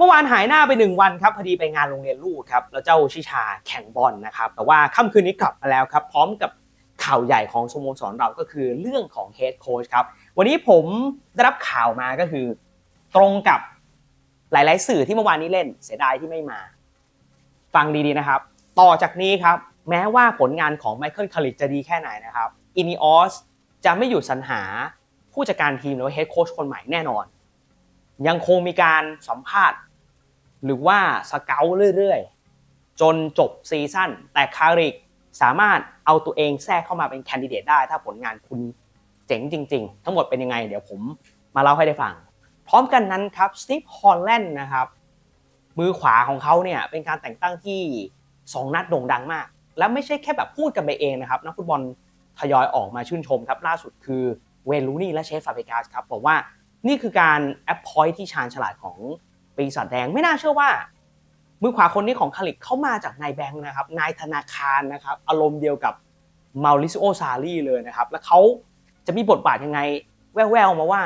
เมื่อวานหายหน้าไปหนึ่งวันครับพอดีไปงานโรงเรียนลูกครับแล้วเจ้าชิชาแข่งบอลนะครับแต่ว่าค่ำคืนนี้กลับมาแล้วครับพร้อมกับข่าวใหญ่ของสโมสรเราก็คือเรื่องของเฮดโค้ชครับวันนี้ผมได้รับข่าวมาก็คือ ตรงกับหลาย ๆ สื่อที่เมื่อวานนี้เล่นเสียดายที่ไม่มา ฟังดีๆนะครับ ต่อจากนี้ครับ แม้ว่าผลงานของไมเคิลคาริกจะดีแค่ไหนนะครับอินิออสจะไม่หยุดสรรหาผู้จัดการทีมหรือว่าเฮดโค้ชคนใหม่แน่นอน ยังคงมีการสัมภาษณ์ หรือว่าสเกลเรื่อยๆ จนจบซีซั่นแต่คาริกสามารถเอาตัวเองแทรกเข้ามาเป็นแคนดิเดตได้ ถ้าผลงานคุณเจ๋งจริง ๆ ทั้งหมดเป็นยังไง เดี๋ยวผมมาเล่าให้ได้ฟัง พร้อมกันนั้นครับสตีฟฮอลแลนด์นะครับ มือขวาของเขาเนี่ยเป็นการแต่งตั้งที่ 2 นัดโด่งดังมาก และไม่ใช่แค่แบบพูดกันไปเองนะครับ นักฟุตบอลทยอยออกมาชื่นชมครับ ล่าสุดคือเวลูนี่และเชฟฟาเบกาสครับบอกว่านี่คือการแอปพอยที่ชาญฉลาดของ ปีศาจแดงไม่น่าเชื่อว่า มือขวาคนนี้ของคาลิกเขามาจากนายแบงค์นะครับ นายธนาคารนะครับ อารมณ์เดียวกับมาริซิโอซารีเลยนะครับ แล้วเขาจะมีบทบาทยังไง แว่วๆมาว่า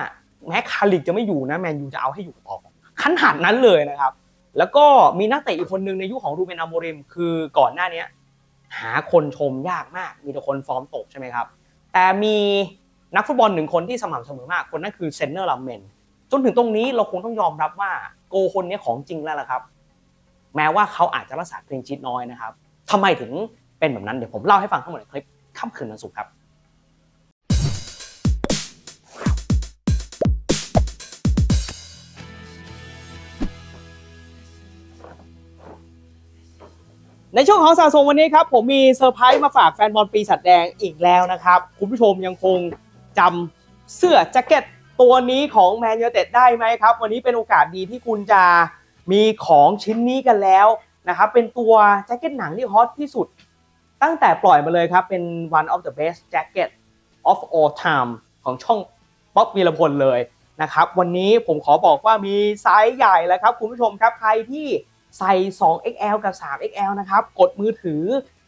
แม้คาลิกจะไม่อยู่นะแมนยูจะเอาให้อยู่ต่อขั้นหัดนั้นเลยนะครับ แล้วก็มีนักเตะอีกคนหนึ่งในยุคของรูเบนอโมริมคือก่อนหน้านี้หาคนชมยากมาก มีแต่คนฟอร์มตกใช่ไหมครับ แต่มีนักฟุตบอลหนึ่งคนที่สม่ำเสมอมาก คนนั้นคือเซนเนอร์ลัมเมน จนถึงตรงนี้เราคงต้องยอมรับว่า โกคนนี้ของจริงแล้วล่ะครับ แม้ว่าเขาอาจจะรักษาคลีนชีตน้อยนะครับทำไมถึงเป็นแบบนั้นเดี๋ยวผมเล่าให้ฟังทั้งหมดในคลิปค่ำคืนวันศุกร์ครับในช่วงของสะสมวันนี้ครับผมมีเซอร์ไพรส์มาฝากแฟนบอลปีศาจแดงอีกแล้วนะครับ คุณผู้ชมยังคงจำเสื้อแจ็คเก็ต ตัวนี้ของแมนยูเต็ดได้ไหมครับ วันนี้เป็นโอกาสดีที่คุณจะมีของชิ้นนี้กันแล้วนะครับ เป็นตัวแจ็คเก็ตหนังที่ฮอตที่สุด ตั้งแต่ปล่อยมาเลยครับ เป็น one of the best jacket of all time ของช่องป๊อปวีรพลเลยนะครับวันนี้ผมขอบอกว่ามีไซส์ใหญ่แล้วครับคุณผู้ชมครับใครที่ใส่ 2XL กับ 3XL นะครับ กดมือถือ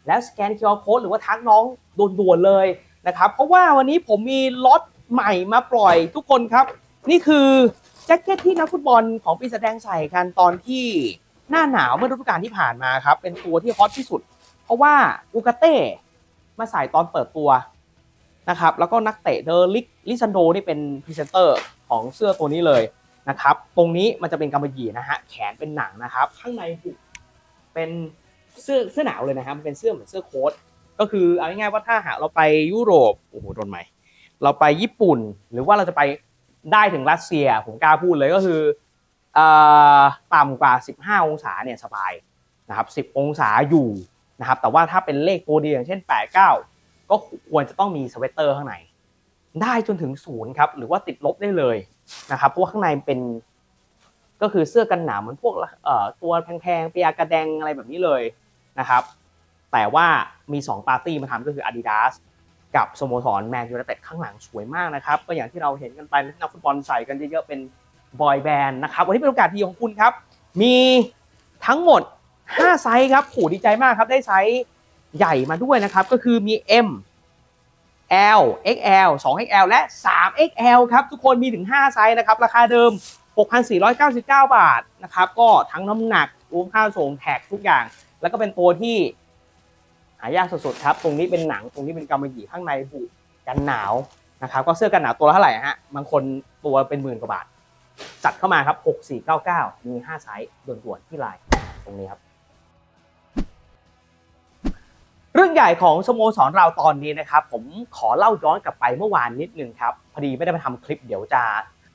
แล้วสแกน QR Code หรือว่าทักน้องด่วนๆเลยนะครับ เพราะว่าวันนี้ผมมีล็อต ใหม่มาปล่อยทุกคนครับ นี่คือแจ็คเก็ตที่นักฟุตบอลของปีศาจแดงใส่กันตอนที่หน้าหนาวเมื่อฤดูกาลที่ผ่านมาครับ เป็นตัวที่ฮอตที่สุด เพราะว่าอูกาเต้มาใส่ตอนเปิดตัวนะครับ แล้วก็นักเตะเดอลิกลิซันโดนี่เป็นพรีเซนเตอร์ของเสื้อตัวนี้เลยนะครับ ตรงนี้มันจะเป็นกำมะหยี่นะฮะ แขนเป็นหนังนะครับ ข้างในเป็นเสื้อเสื้อหนาวเลยนะครับมันเป็นเสื้อเหมือนเสื้อโค้ทก็คือเอาง่ายๆว่าถ้าหากเราไปยุโรปโอ้โหโดนไหม เราไปญี่ปุ่น หรือว่าเราจะไปได้ถึงรัสเซีย ผมกล้าพูดเลยก็คือต่ำกว่า 15 องศาเนี่ยสบายนะครับ10 องศาอยู่นะครับแต่ว่าถ้าเป็นเลขตัวเดียวอย่างเช่น 8 9 ก็ควรจะต้องมีสเวตเตอร์ข้างใน ได้จนถึงศูนย์ครับหรือว่าติดลบได้เลยนะครับเพราะว่าข้างในเป็นก็คือเสื้อกันหนาวเหมือนพวกตัวแพงๆเปียกระแดงอะไรแบบนี้เลยนะครับแต่ว่ามี 2 ปาร์ตี้มาทำก็คือ Adidas กับสโมสรแมนยูไนเต็ดข้างหลังสวยมากนะครับก็อย่างที่เราเห็นกันไปนักฟุตบอลใส่กันเยอะๆเป็นบอยแบนด์นะครับวันนี้เป็นโอกาสดีของคุณครับ มีทั้งหมด 5 ไซส์ครับโหดีใจมากครับได้ไซส์ใหญ่มาด้วยนะครับ ก็คือมี M L XL 2XL และ 3XL ครับ ทุกคนมีถึง 5 ไซส์นะครับ ราคาเดิม 6,499 บาทนะครับ ก็ทั้งน้ำหนักรวมค่าส่งแท็กทุกอย่าง แล้วก็เป็นตัวที่ หายากสุดๆครับ ตรงนี้เป็นหนังตรงนี้เป็นกำมะหยี่ข้างในบุกันหนาวนะครับก็เสื้อกันหนาวตัวละเท่าไหร่ฮะบางคนตัวเป็นหมื่นกว่าบาท จัดเข้ามาครับ 6499 มี5ไซส์ด่วนๆที่ไลน์ตรงนี้ครับ เรื่องใหญ่ของสโมสรเราตอนนี้นะครับ ผมขอเล่าย้อนกลับไปเมื่อวานนิดนึงครับ พอดีไม่ได้มาทำคลิปเดี๋ยวจะ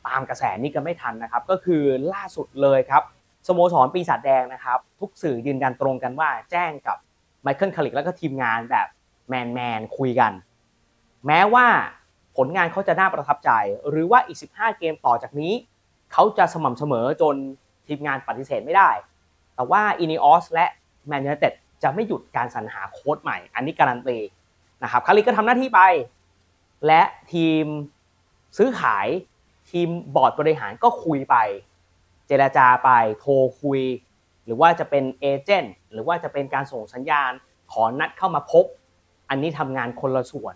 ตามกระแสนี้กันไม่ทันนะครับ ก็คือล่าสุดเลยครับสโมสรปีศาจแดงนะครับ ทุกสื่อยืนยันตรงกันว่าแจ้งกับ ไมเคิลคาริกแล้วก็ทีมงานแบบแมนแมนคุยกัน แม้ว่าผลงานเขาจะน่าประทับใจ หรือว่าอีก 15 เกมต่อจากนี้ เขาจะสม่ำเสมอจนทีมงานปฏิเสธไม่ได้ แต่ว่าอินิออสและแมนยูไนเต็ดจะไม่หยุดการสรรหาโค้ชใหม่ อันนี้การันตีนะครับคาริกก็ทำหน้าที่ไป และทีมซื้อขายทีมบอร์ดบริหารก็คุยไป เจรจาไปโทรคุย หรือว่าจะเป็นเอเจนต์หรือว่าจะเป็นการส่งสัญญาณขอนัดเข้ามาพบ อันนี้ทำงานคนละส่วน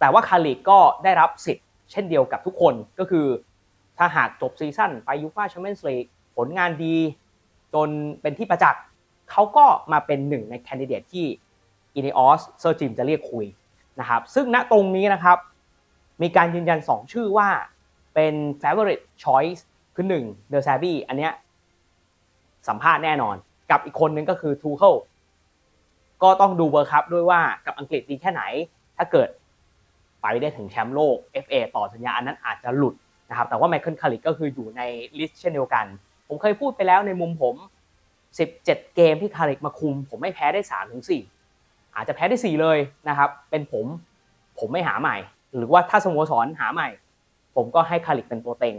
แต่ว่าคาริกก็ได้รับสิทธิ์เช่นเดียวกับทุกคนก็คือ ถ้าหากจบซีซั่นไปยูฟ่าแชมเปี้ยนส์ลีกผลงานดี จนเป็นที่ประจักษ์เขาก็มาเป็นหนึ่งในแคนดิเดตที่อิน e ออสเซอร์จิมจะเรียกคุยนะครับ ซึ่งณตรงนี้นะครับ มีการยืนยัน 2 ชื่อว่าเป็น favorite choice คือ1 The s a b y อันเนี้ย สัมภาษณ์แน่นอน กับอีกคนนึงก็คือ t u c h e l ก็ต้องดูเบอร์คัพด้วยว่ากับอังกฤษดีแค่ไหน ถ้าเกิดไปได้ถึงแชมป์โลก FA ต่อสัญญาอันนั้นอาจจะหลุดนะครับแต่ว่าไมเคิลคาริกก็คืออยู่ในลิสต์เช่นเดียวกัน ผมเคยพูดไปแล้วในมุมผม 17 เกมที่คาริกมาคุม ผมไม่แพ้ได้3ถึง4อาจจะแพ้ได้ 4 เลยนะครับ เป็นผมผมไม่หาใหม่ หรือว่าถ้าสโมสรหาใหม่ ผมก็ให้คาริกเป็นตัวเต็ง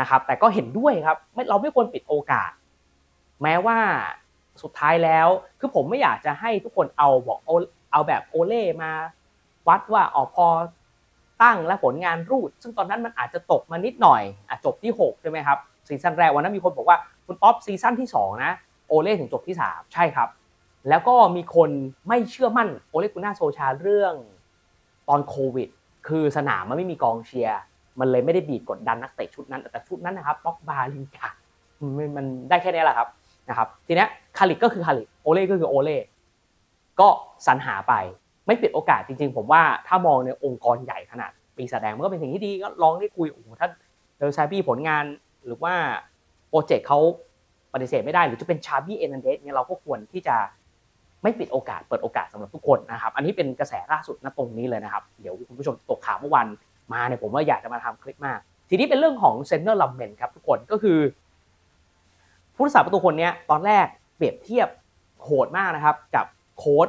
นะครับแต่ก็เห็นด้วยครับเราไม่ควรปิดโอกาส แม้ว่าสุดท้ายแล้ว คือผมไม่อยากจะให้ทุกคนเอาบอกเอาเอาแบบโอเล่มา วัดว่าออกพอตั้งและผลงานรูด ซึ่งตอนนั้นมันอาจจะตกมานิดหน่อยอจบที่ 6 ใช่ไหมครับซีซั่นแรกวันนั้นมีคนบอกว่าคุณป๊อปซีซั่นที่ 2 นะ โอเล่ถึงจบที่ 3 ใช่ครับ แล้วก็มีคนไม่เชื่อมั่นโอเล่กุน่าโซชาเรื่องตอนโควิด คือสนามมันไม่มีกองเชียร์มันเลยไม่ได้บีบกดดันนักเตะชุดนั้นแต่ชุดนั้นนะครับป็อกบาลิงกามันได้แค่นี้แหละครับ นะครับทีนี้คาริกก็คือคาริกโอเล่ก็คือโอเล่ก็สรรหาไปไม่ปิดโอกาสจริง ๆ ผมว่าถ้ามองในองค์กรใหญ่ขนาดปีแสดงมันก็เป็นสิ่งที่ดีก็ลองได้คุยโอ้โหถ้าเดลซาบี้ผลงานหรือว่าโปรเจกต์เขาปฏิเสธไม่ได้หรือจะเป็นชาบี้เอนันเดสเนี่ยเราก็ควรที่จะไม่ปิดโอกาสเปิดโอกาสสำหรับทุกคนนะครับ อันนี้เป็นกระแสล่าสุดณตรงนี้เลยนะครับ เดี๋ยวคุณผู้ชมตกข่าวเมื่อวันมาเนี่ยผมว่าอยากจะมาทำคลิปมาก ทีนี้เป็นเรื่องของเซนเนอร์ลัมเมนครับทุกคนก็คือ ผู้รักษาประตูคนนี้ตอนแรกเปรียบเทียบโหดมากนะครับกับโค้ช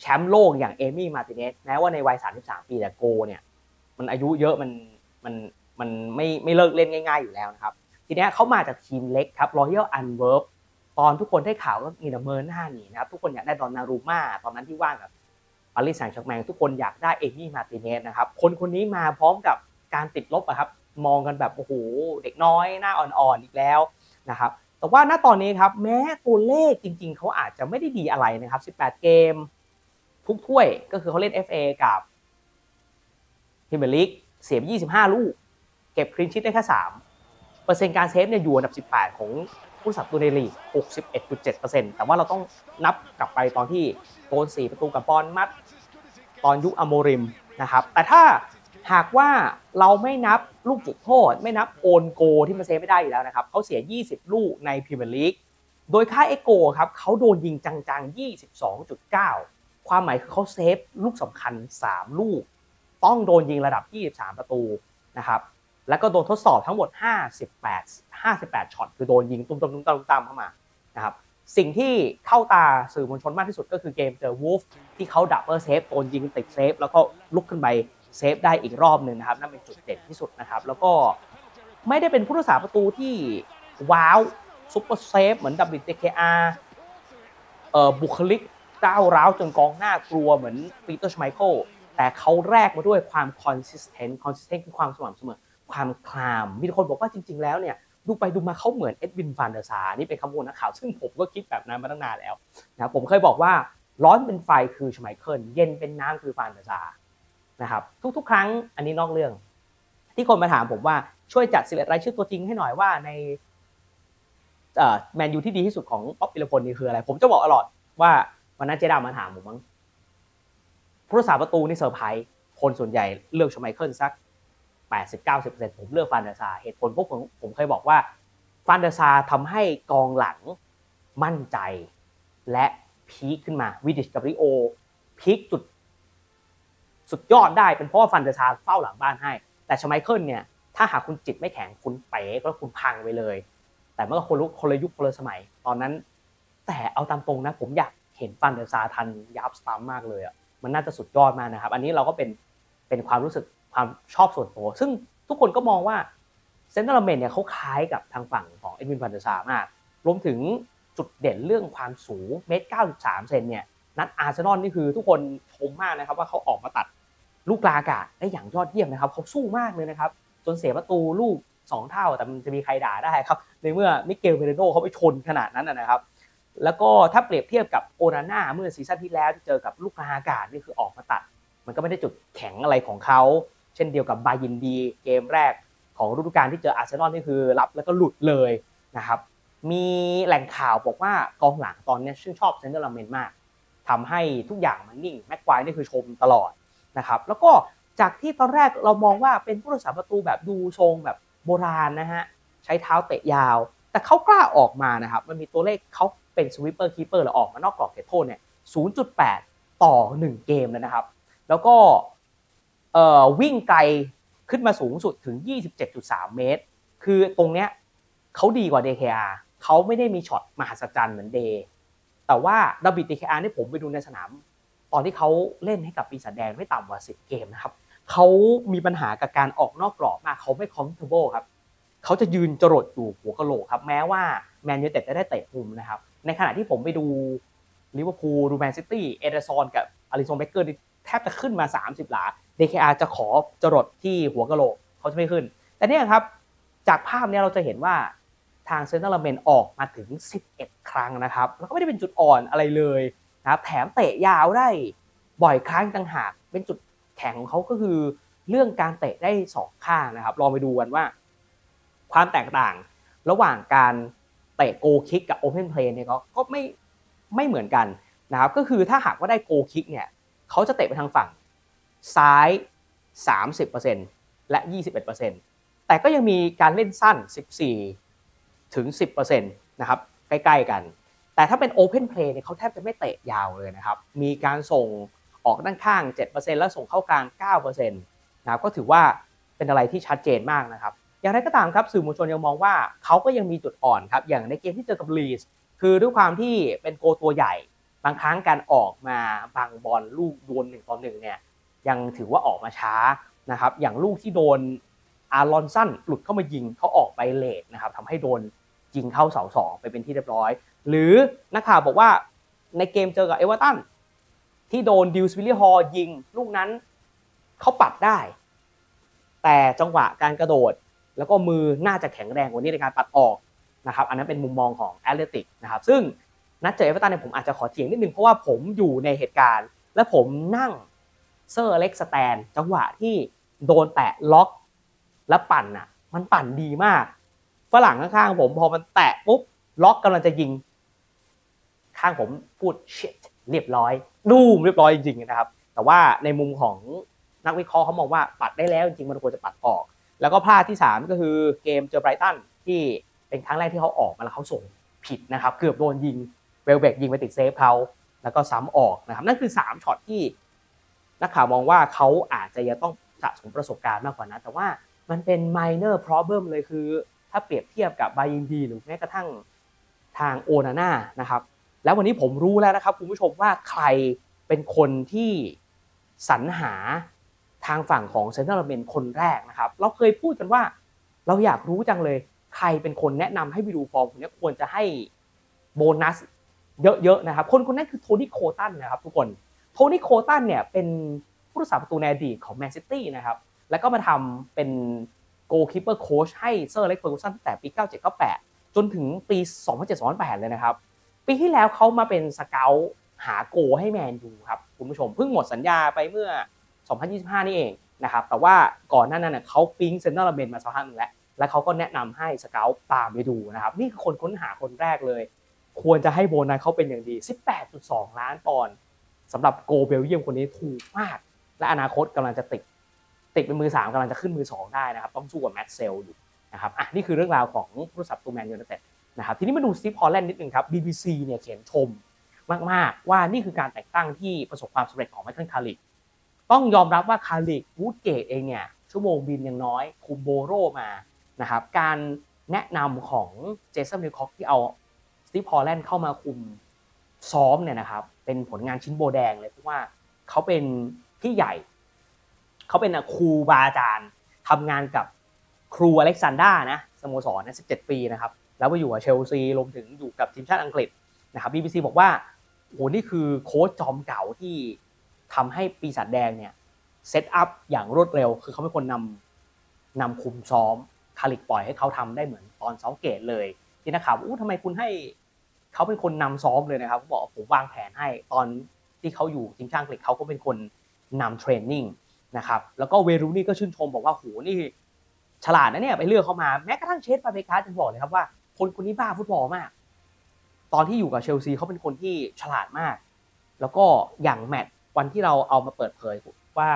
แชมป์โลกอย่างเอมี่มาติเนสแม้ว่าในวัย 33 ปีแต่โกเนี่ยมันอายุเยอะมันมันมันไม่ไม่เลิกเล่นง่ายๆอยู่แล้วนะครับ ทีนี้เขามาจากทีมเล็กครับรอยัลอันเวิร์บตอนทุกคนได้ข่าวก็มีดเมินหน้าหนีนะครับทุกคนอยากได้ดอนนารูมาตอนนั้นที่ว่างกับปารีสแซงต์แชร์แมงทุกคนอยากได้เอมี่มาติเนสนะครับคนคนนี้มาพร้อมกับการติดลบอะครับมองกันแบบโอ้โหเด็กน้อยหน้าอ่อนๆอีกแล้ว นะครับแต่ว่าณตอนนี้ครับแม้ตัวเลขจริง ๆ เขาอาจจะไม่ได้ดีอะไรนะครับ 18 เกม ทุกถ้วยก็คือเขาเล่น FA กับพรีเมียร์ลีกเสียบ25 ลูก เก็บคลีนชิตได้แค่3เปอร์เซ็นต์การเซฟเนี่ยอยู่อันดับ 18 ของผู้สับตัวในลีก 61.7%แต่ว่าเราต้องนับกลับไปตอนที่โดน4ประตูกับบอลมัด ตอนยุคอโมริมนะครับแต่ถ้า หากว่าเราไม่นับลูกจุดโทษ ไม่นับโอนโกที่มันเซฟไม่ได้อยู่แล้วนะครับเขาเสีย 20 ลูกในพรีเมียร์ลีกโดยค่าเอโกครับเขาโดนยิงจังๆ 22.9 ความหมายคือเขาเซฟลูกสำคัญ 3 ลูก ต้องโดนยิงระดับ 23 ประตูนะครับแล้วก็โดนทดสอบทั้งหมด 58 58ช็อตคือโดนยิงตุ้มๆตุ้มๆตุ้มๆเข้ามานะครับสิ่งที่เข้าตาสื่อมวลชนมากที่สุดก็คือเกมเจอวูฟที่เขาดับเบิลเซฟโดนยิงติดเซฟแล้วก็ลุกขึ้นไป เซฟได้อีกรอบหนึ่งนะครับนั่นเป็นจุดเด่นที่สุดนะครับ แล้วก็ไม่ได้เป็นผู้รักษาประตูที่ว้าวซุปเปอร์เซฟเหมือน WTKR เอ่อบุคลิกก้าวร้าวจนกองหน้ากลัวเหมือนปีเตอร์ชไมเคิลแต่เขาแรกมาด้วยความ consistent consistent คือความสม่ำเสมอ ความคลาม มีคนบอกว่าจริง ๆ แล้วเนี่ยดูไปดูมาเขาเหมือนเอ็ดวินฟานเดอร์ซานี่เป็นคำพูดนักข่าว ซึ่งผมก็คิดแบบนั้นมาตั้งนานแล้วนะผมเคยบอกว่าร้อนเป็นไฟคือชไมเคิลเย็นเป็นน้ำคือฟานเดอร์ซา นะครับทุกๆ ครั้งอันนี้นอกเรื่อง ที่คนมาถามผมว่าช่วยจัดสิบเอ็ดรายชื่อตัวจริงให้หน่อยว่าในแมนยูที่ดีที่สุดของป๊อปปิลพลนี่คืออะไร ผมจะบอกตลอดว่าวันนั้นเจดามาถามผมมั้งผู้รักษาประตูนี่เซอร์ไพรส์คนส่วนใหญ่เลือกชไมเคิลสัก 80-90%ผมเลือกฟานเดอร์ซาเหตุผลพวกผมผมเคยบอกว่าฟานเดอร์ซาทำให้กองหลังมั่นใจ และพีคขึ้นมาวิดิชกับริโอพีคจุด สุดยอดได้เป็นเพราะว่าฟันเดอร์ซาเฝ้าหลังบ้านให้ แต่ชไมเคิลเนี่ยถ้าหากคุณจิตไม่แข็งคุณเป๋ก็คุณพังไปเลย แต่เมื่อคนลุกคนละยุคคนละสมัยตอนนั้น แต่เอาตามตรงนะ ผมอยากเห็นฟันเดอร์ซาทันยับสตาร์มากเลยอะมันน่าจะสุดยอดมากนะครับ อันนี้เราก็เป็นเป็นความรู้สึกความชอบส่วนตัว ซึ่งทุกคนก็มองว่าเซนตอร์เมนเนี่ยเขาคล้ายกับทางฝั่งของเอ็ดวินฟันเดอร์ซามาก รวมถึงจุดเด่นเรื่องความสูงเมตรเก้าสิบสามเซนเนี่ยนัดอาร์เซนอลนี่คือทุกคนชมมากนะครับว่าเขาออกมาตัด ลูกลาอากาศได้อย่างยอดเยี่ยมนะครับเขาสู้มากเลยนะครับจนเสียประตูลูก 2 เท่าแต่มันจะมีใครด่าได้ครับในเมื่อมิเกลเมเรโนเขาไปชนขนาดนั้นนะครับ แล้วก็ถ้าเปรียบเทียบกับโอนาน่าเมื่อซีซั่นที่แล้วที่เจอกับลูกลาอากาศนี่คือออกมาตัด มันก็ไม่ได้จุดแข็งอะไรของเขา เช่นเดียวกับบายินดีเกมแรกของฤดูกาลที่เจออาร์เซนอลนี่คือรับแล้วก็หลุดเลยนะครับมีแหล่งข่าวบอกว่ากองหลังตอนนี้ชื่นชอบเซนเตอร์ลาเมนมากทำให้ทุกอย่างมันนิ่งแม็กควายนี่คือชมตลอด นะครับแล้วก็จากที่ตอนแรกเรามองว่าเป็นผู้รักษาประตูแบบดูทรงแบบโบราณนะฮะใช้เท้าเตะยาว แต่เขากล้าออกมานะครับมันมีตัวเลขเขาเป็นสวิปเปอร์คีเปอร์หรือออกมานอกกรอบเขตโทษเนี่ย 0.8 ต่อ 1 เกมเลยนะครับ แล้วก็วิ่งไกลขึ้นมาสูงสุดถึง 27.3 เมตร คือตรงเนี้ยเขาดีกว่า DKR เขาไม่ได้มีช็อตมหัศจรรย์เหมือนเดแต่ว่าดับบิ DKR ที่ผมไปดูในสนาม ตอนที่เขาเล่นให้กับปีศาจแดงไม่ต่ำกว่า 10 เกมนะครับเขามีปัญหากับการออกนอกกรอบมากเขาไม่ comfortable ครับเขาจะยืนจรดอยู่หัวกะโหลกครับ แม้ว่าแมนยูเต็ดจะได้เตะมุมนะครับ ในขณะที่ผมไปดูลิเวอร์พูลดูแมนซิตี้เอเดอร์ซอนกับอาริซงเบเกอร์แทบจะขึ้นมา 30 หลา DKR จะขอจรดที่หัวกะโหลกเขาจะไม่ขึ้น แต่เนี่ยครับ จากภาพเนี้ยเราจะเห็นว่าทางเซนเตอร์ลาเมนออกมาถึง 11 ครั้งนะครับ แล้วก็ไม่ได้เป็นจุดอ่อนอะไรเลย นะครับแถมเตะยาวได้บ่อยครั้งต่างหากเป็นจุดแข็งของเขาก็คือเรื่องการเตะได้สองข้างนะครับลองไปดูกันว่า ความแตกต่างระหว่างการเตะโกคิกกับโอเพนเพลย์เนี่ยก็ก็ไม่ไม่เหมือนกันนะครับก็คือถ้าหากว่าได้โกคิกเนี่ยเขาจะเตะไปทางฝั่งซ้าย 30%และ 21%แต่ก็ยังมีการเล่นสั้น 14 ถึง 10%นะครับใกล้ๆกัน แต่ถ้าเป็นโอเพนเพลย์เนี่ยเขาแทบจะไม่เตะยาวเลยนะครับ มีการส่งออกด้านข้าง 7%แล้วส่งเข้ากลาง 9%นะครับก็ถือว่าเป็นอะไรที่ชัดเจนมากนะครับ อย่างไรก็ตามครับสื่อมวลชนยังมองว่าเขาก็ยังมีจุดอ่อนครับ อย่างในเกมที่เจอกับลีสคือด้วยความที่เป็นโกตัวใหญ่ บางครั้งการออกมาบางบอลลูกโดนหนึ่งต่อหนึ่งเนี่ยยังถือว่าออกมาช้านะครับ อย่างลูกที่โดนอารอนสันหลุดเข้ามายิงเขาออกไปเลทนะครับทำให้โดน ยิงเข้าเสาสองไปเป็นที่เรียบร้อย หรือนักข่าวบอกว่าในเกมเจอกับเอเวอร์ตันที่โดนดิวสวิลลี่ฮอลยิง ลูกนั้นเขาปัดได้ แต่จังหวะการกระโดด แล้วก็มือน่าจะแข็งแรงกว่านี้ในการปัดออกนะครับอันนั้นเป็นมุมมองของแอตเลติกนะครับซึ่งนัดเจอเอเวอร์ตันเนี่ยผมอาจจะขอเถียงนิดนึง เพราะว่าผมอยู่ในเหตุการณ์ และผมนั่งเซอร์เล็กสแตนจังหวะที่โดนแตะล็อกและปั่นอะมันปั่นดีมาก ฝรั่งข้างๆผมพอมันแตะปุ๊บล็อกกำลังจะยิง ข้างผมพูด shit เรียบร้อย ดูมเรียบร้อยจริงๆนะครับ แต่ว่าในมุมของนักวิเคราะห์เขามองว่าปัดได้แล้วจริงๆมันควรจะปัดออก แล้วก็พลาดที่ 3 ก็คือเกมเจอไบรตันที่เป็นครั้งแรกที่เขาออกมาแล้วเขาส่งผิดนะครับ เกือบโดนยิงเวลเบกยิงไปติดเซฟเขาแล้วก็ซ้ำออกนะครับ นั่นคือ3ช็อตที่นักข่าวมองว่าเขาอาจจะยังต้องสะสมประสบการณ์มากกว่านั้นแต่ว่ามันเป็น minor problem เลยคือ ถ้าเปรียบเทียบกับบายินดีหรือแม้กระทั่งทางโอนาน่านะครับ แล้ววันนี้ผมรู้แล้วนะครับคุณผู้ชมว่าใครเป็นคนที่สรรหาทางฝั่งของเซนเตอร์เมนคนแรกนะครับ เราเคยพูดกันว่า เราอยากรู้จังเลย ใครเป็นคนแนะนำให้ไปดูฟอร์มคนนี้ควรจะให้โบนัสเยอะๆนะครับ คนคนนั้นคือโทนี่โคตันนะครับ ทุกคน โทนี่โคตันเนี่ยเป็นผู้รักษาประตูในอดีตของแมนซิตี้นะครับ แล้วก็มาทำเป็น โกลคีเปอร์โค้ชให้เซอร์เล็กเฟอร์กูสันตั้งแต่ปี 97-98 จนถึงปี 2007-2008 เลยนะครับ ปีที่แล้วเขามาเป็นสเกลหาโกให้แมนยูครับคุณผู้ชมเพิ่งหมดสัญญาไปเมื่อ 2025 นี่เองนะครับแต่ว่าก่อนหน้านั้นเขาปิ๊งเซนเตอร์ลาเบนมาสักพักนึงแล้ว แล้วเขาก็แนะนำให้สเกลตามไปดูนะครับนี่คือคนค้นหาคนแรกเลย ควรจะให้โบนัสเขาเป็นอย่างดี 18.2 ล้านปอนด์สำหรับโกเบลเยียมคนนี้ถูกมาก และอนาคตกำลังจะติด ติดเป็นมือ 3กำลังจะขึ้นมือ 2 ได้นะครับ ต้องสู้กับแมตเซลอยู่นะครับอะนี่คือเรื่องราวของผู้สับตัวแมนยูไนเต็ดนะครับทีนี้มาดูสตีฟฮอลแลนด์นิดนึงครับ BBC เนี่ยเขียนชมมาก ๆ ว่านี่คือการแต่งตั้งที่ประสบความสำเร็จของไมเคิลคาริกต้องยอมรับว่าคาริกวูดเกตเองเนี่ยชั่วโมงบินยังน้อย คุมโบโรมานะครับการแนะนำของเจสันมิลคอกที่เอาสตีฟฮอลแลนด์เข้ามาคุมซ้อมเนี่ยนะครับเป็นผลงานชิ้นโบแดงเลยเพราะว่าเขาเป็นพี่ใหญ่ เขาเป็นครูบาอาจารย์ทำงานกับครูอเล็กซานดรานะสโมสรนะ17 ปีนะครับ แล้วมาอยู่กับเชลซีรวมถึงอยู่กับทีมชาติอังกฤษนะครับ BBC บอกว่าโอ้นี่คือโค้ชจอมเก่าที่ทำให้ปีศาจแดงเนี่ยเซตอัพอย่างรวดเร็ว คือเขาเป็นคนนำนำคุมซ้อมคาลิกปล่อยให้เขาทำได้เหมือนตอนเซาเกตเลย ที่นักข่าวอู้ทำไมคุณให้เขาเป็นคนนำซ้อมเลยนะครับเขาบอกผมวางแผนให้ตอนที่เขาอยู่ทีมชาติอังกฤษเขาก็เป็นคนนำเทรนนิ่ง นะครับแล้วก็เวรูนี่ก็ชื่นชมบอกว่าโหนี่ฉลาดนะเนี่ยไปเลือกเข้ามาแม้กระทั่งเชฟฟาเบคัสยังบอกเลยครับว่า คนคนนี้บ้าฟุตบอลมาก ตอนที่อยู่กับเชลซีเขาเป็นคนที่ฉลาดมาก แล้วก็อย่างแมตช์วันที่เราเอามาเปิดเผยว่า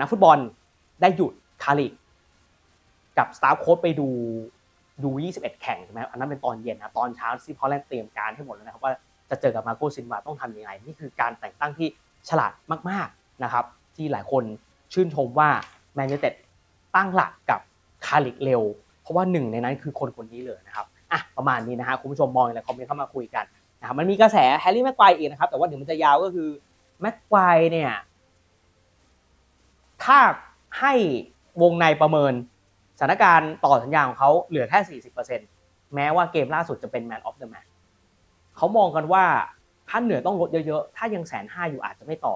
นักฟุตบอลได้หยุดคาริกกับสตาฟโค้ชไปดูดู 21 แข่งใช่ไหมอันนั้นเป็นตอนเย็นนะตอนเช้าซีพอลแลนด์เตรียมการให้หมดแล้วนะครับว่าจะเจอกับมาโกซินวาต้องทำยังไง นี่คือการแต่งตั้งที่ฉลาดมาก ๆนะครับ ที่หลายคนชื่นชมว่าแมนยูเต็ดตั้งหลักกับคาริกเร็ว เพราะว่าหนึ่งในนั้นคือคนคนนี้เลยนะครับอะประมาณนี้นะฮะคุณผู้ชมมองอะไรคอมเมนต์เข้ามาคุยกันนะครับมันมีกระแสแฮร์รี่แม็กไกวร์อีกนะครับ แต่ว่าเดี๋ยวมันจะยาวก็คือแม็กไกวร์เนี่ยถ้าให้วงในประเมินสถานการณ์ต่อสัญญาของเขาเหลือแค่ 40%แม้ว่าเกมล่าสุดจะเป็น Man of the Match เขามองกันว่าถ้าเหนือต้องลดเยอะๆ ถ้ายังแสนห้าอยู่อาจจะไม่ต่อ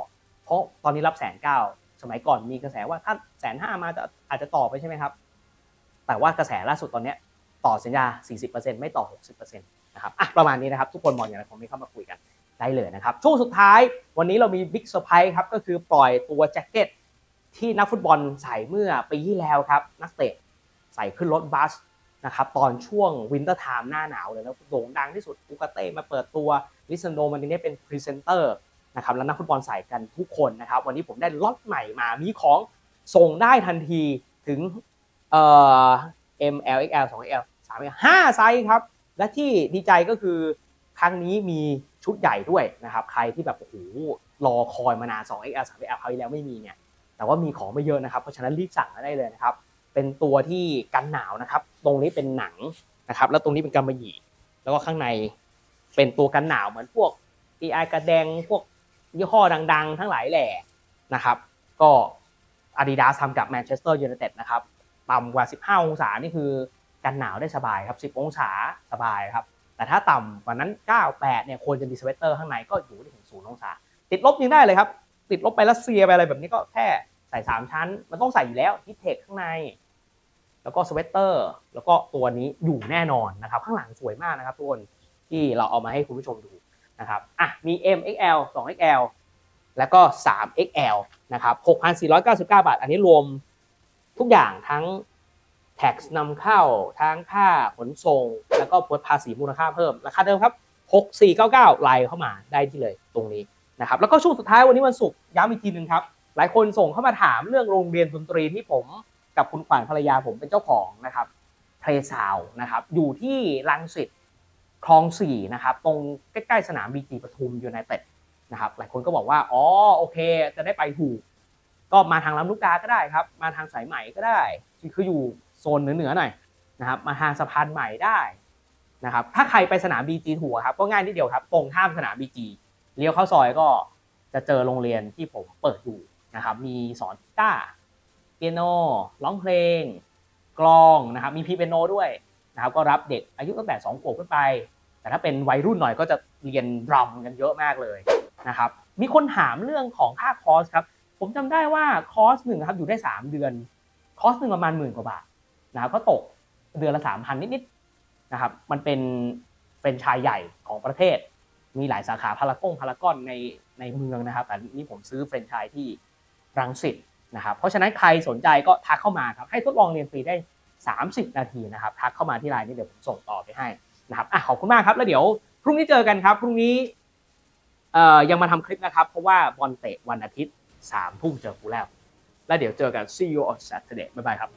ราะตอนนี้รับแสนเก้าสมัยก่อนมีกระแสว่าถ้าแสนห้ามาจะอาจจะต่อไปใช่ไหมครับ แต่ว่ากระแสล่าสุดตอนนี้ต่อสัญญา 40%ไม่ต่อ 60%นะครับอะประมาณนี้นะครับ ทุกคนมองอย่างไรคอมเมนต์เข้ามาคุยกันได้เลยนะครับ ช่วงสุดท้ายวันนี้เรามีบิ๊กเซอร์ไพรส์ครับ ก็คือปล่อยตัวแจ็คเก็ตที่นักฟุตบอลใส่เมื่อปีที่แล้วครับ นักเตะใส่ขึ้นรถบัสนะครับตอนช่วงวินเตอร์ไทม์หน้าหนาวเลยแล้วโด่งดังที่สุดอุกาเต้มาเปิดตัวลิซันโดมันนี้เป็นพรีเซนเตอร์ นะครับแล้วนักฟุตบอลใส่กันทุกคนนะครับ วันนี้ผมได้ล็อตใหม่มามีของส่งได้ทันทีถึงเอ่อ ML XL 2 L 3 L 5ไซส์ครับ และที่ดีใจก็คือครั้งนี้มีชุดใหญ่ด้วยนะครับ ใครที่แบบโอ้โหรอคอยมานาน 2XL 3 L คราวที่แล้วไม่มีเนี่ยแต่ว่ามีของไม่เยอะนะครับ เพราะฉะนั้นรีบสั่งมาได้เลยนะครับ เป็นตัวที่กันหนาวนะครับ ตรงนี้เป็นหนังนะครับ แล้วตรงนี้เป็นกำมะหยี่แล้วก็ข้างในเป็นตัวกันหนาวเหมือนพวก DI กระแดงพวก ยี่ห้อดังๆ ทั้งหลายแหล่นะครับ ก็ Adidas ทำกับ Manchester United นะครับต่ำกว่า 15 องศานี่คือกันหนาวได้สบายครับ 10 องศาสบายครับ แต่ถ้าต่ำกว่านั้น 9 8 เนี่ยควรจะมีสเวตเตอร์ข้างในก็อยู่ได้ถึง 0 องศา ติดลบยังได้เลยครับ ติดลบไปรัสเซียไปอะไรแบบนี้ก็แค่ใส่ 3 ชั้น มันต้องใส่อยู่แล้วฮิตเทคข้างใน แล้วก็สเวตเตอร์ แล้วก็ตัวนี้อยู่แน่นอนนะครับ ข้างหลังสวยมากนะครับทุกคนที่เราเอามาให้คุณผู้ชมดู นะครับอะมี M XL 2 XL แล้วก็ 3 XL นะครับ6,499 บาท อันนี้รวมทุกอย่างทั้ง tax นำเข้าทั้งค่าขนส่ง แล้วก็พิ่มภาษีมูลค่าเพิ่ม ราคาเดิมครับ 6499ไลน์เข้ามาได้ที่เลยตรงนี้นะครับแล้วก็ช่วงสุดท้ายวันนี้วันศุกร์ย้ำอีกทีหนึ่งครับ หลายคนส่งเข้ามาถามเรื่องโรงเรียนดนตรีที่ผมกับคุณขวัญภรรยาผมเป็นเจ้าของนะครับเพลซาวนะครับอยู่ที่รังสิต คลองสี่นะครับตรงใกล้ๆสนามบีจีปทุมยูไนเต็ดนะครับหลายคนก็บอกว่าอ๋อโอเค จะได้ไปถูก ก็มาทางลำลูกกาก็ได้ครับ มาทางสายใหม่ก็ได้คืออยู่โซนเหนือๆหน่อยนะครับมาทางสะพานใหม่ได้นะครับถ้าใครไปสนามบีจีถูกครับก็ง่ายนิดเดียวครับ ตรงข้ามสนามบีจีเลี้ยวเข้าซอยก็จะเจอโรงเรียนที่ผมเปิดอยู่นะครับมีสอนกีตาร์เปียโนร้องเพลง กลองนะครับมีพีเปียโนด้วย นะครับก็รับเด็กอายุตั้งแต่2ขวบขึ้นไป แต่ถ้าเป็นวัยรุ่นหน่อยก็จะเรียนดรัมกันเยอะมากเลยนะครับมีคนถามเรื่องของค่าคอร์สครับผมจำได้ว่าคอร์สหนึ่งครับอยู่ได้ 3 เดือน คอร์สหนึ่งประมาณหมื่นกว่าบาทนะครับก็ตกเดือนละ3,000นิดๆนะครับมันเป็นเป็นชายใหญ่ของประเทศ มีหลายสาขาพารากงพารากอนในในเมืองนะครับแต่นี่ผมซื้อเฟรนไชส์ที่รังสิตนะครับเพราะฉะนั้นใครสนใจก็ทักเข้ามาครับให้ทดลองเรียนฟรีได้ 30 นาทีนะครับทักเข้ามาที่ไลน์นี่เดี๋ยวผมส่งต่อไปให้นะครับอะขอบคุณมากครับแล้วเดี๋ยวพรุ่งนี้เจอกันครับพรุ่งนี้เอ่อยังมาทำคลิปนะครับ เพราะว่าบอลเตะวันอาทิตย์สามทุ่มเจอกูแล้ว แล้วเดี๋ยวเจอกัน see you on Saturday บ๊ายบายครับ